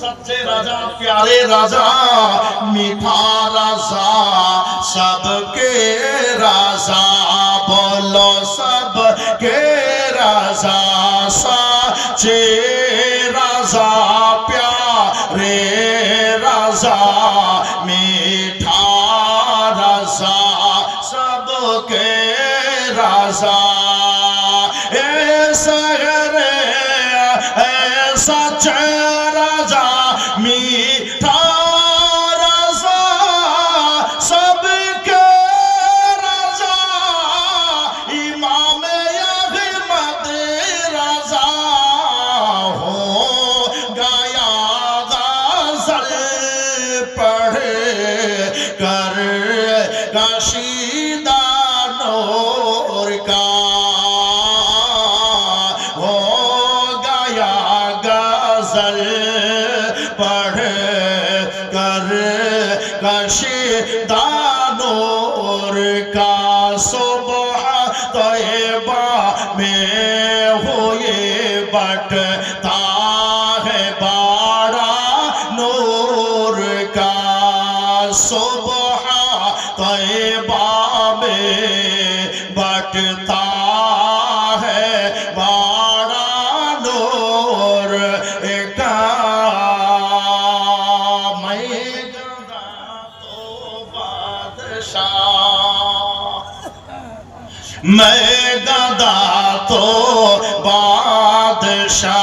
सच्चे राजा प्यारे राजा मीठा राजा सबके राजा बोलो सबके राजा सच्चे राजा प्यारे राजा मीठा राजा सबके राजा রাজা মি রাজা সবকে রাজা ইমামে আহমদ রাজা হো গায়া গাজল পড়ে কর কাশি দানোর কা সুবহ তয়বা মে হোয়ে বট তা হে বাড়া নূর কা সুবহ তা मैं गदा तो बादशाह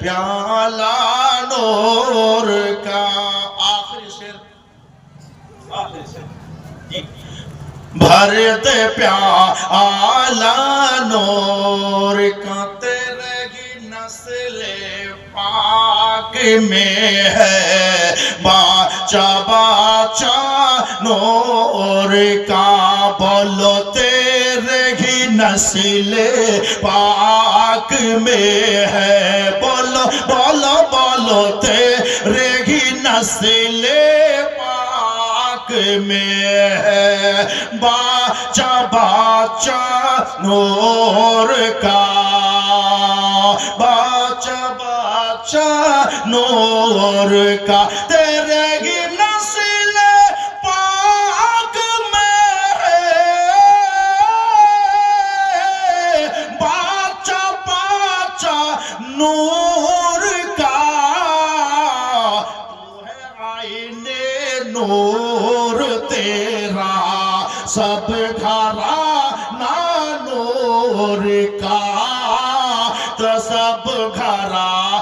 प्याला नूर का आखिरी शेर। आखिरी शेर। भरते प्याला नूर का तेरे नस्ल पाक में है। बाचा बाचा नूर का बोलो तेरे नस्ल पाक में है बोलो बोलो बोलो तेरे ही नस्ल पाक में है बाचा बाचा नूर का बाचा बाचा नूर का तेरे की नूर का तो सब घरा